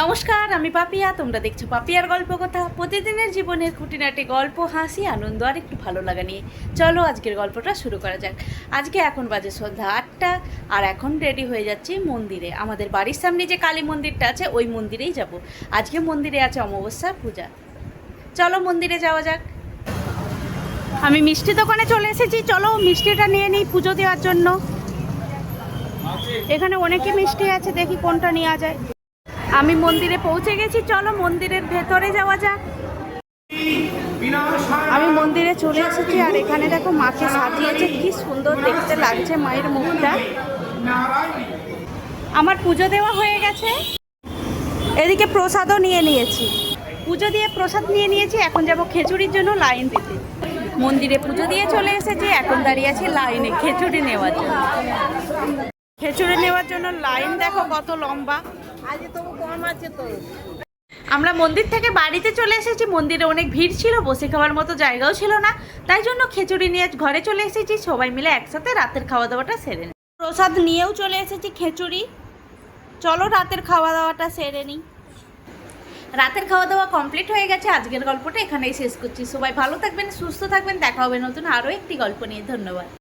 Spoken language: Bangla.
নমস্কার, আমি পাপিয়া, তোমরা দেখছ পাপিয়ার গল্প কথা প্রতিদিনের জীবনের খুঁটিনাটি গল্প, হাসি, আনন্দ আর একটু ভালো লাগা নিয়ে। চলো আজকের গল্পটা শুরু করা যাক। আজকে এখন বাজে সন্ধ্যা আটটা, আর এখন রেডি হয়ে যাচ্ছি মন্দিরে। আমাদের বাড়ির সামনে যে কালী মন্দিরটা আছে, ওই মন্দিরেই যাব। আজকে মন্দিরে আছে অমাবস্যা পূজা। চলো মন্দিরে যাওয়া যাক। আমি মিষ্টি দোকানে চলে এসেছি। চলো মিষ্টিটা নিয়ে নিই পুজো দেওয়ার জন্য। এখানে অনেকই মিষ্টি আছে, দেখি কোনটা নেওয়া যায়। আমি মন্দিরে পৌঁছে গেছি, চলো মন্দিরের ভেতরে যাওয়া যাক। আমি মন্দিরে চলে এসেছি আর এখানে দেখো মাকে সাজিয়েছে, কি সুন্দর দেখতে লাগছে মায়ের মুখটা। আমার পুজো দেওয়া হয়ে গেছে। এদিকে প্রসাদও নিয়ে নিয়েছি। পুজো দিয়ে প্রসাদ নিয়ে নিয়েছি, এখন যাব খিচুড়ির জন্য লাইন দিতে। মন্দিরে পুজো দিয়ে চলে এসেছি, এখন দাঁড়িয়ে আছি লাইনে, খিচুড়ি নেওয়ার জন্য। খিচুড়ি নেওয়ার জন্য লাইন দেখো কত লম্বা। আমরা মন্দির থেকে বাড়িতে চলে এসেছি, মন্দিরে অনেক ভিড় ছিল, বসে খাওয়ার মতো জায়গাও ছিল না। তাই জন্য খিচুড়ি নিয়ে ঘরে চলে এসেছি, সবাই মিলে একসাথে রাতের খাওয়া দাওয়াটা সেরে নিই। প্রসাদ নিয়েও চলে এসেছি খিচুড়ি। চলো রাতের খাওয়া দাওয়াটা সেরে নিই। রাতের খাওয়া দাওয়া কমপ্লিট হয়ে গেছে, আজকের গল্পটা এখানেই শেষ করছি। সবাই ভালো থাকবেন, সুস্থ থাকবেন, দেখা হবে নতুন আরও একটি গল্প নিয়ে। ধন্যবাদ।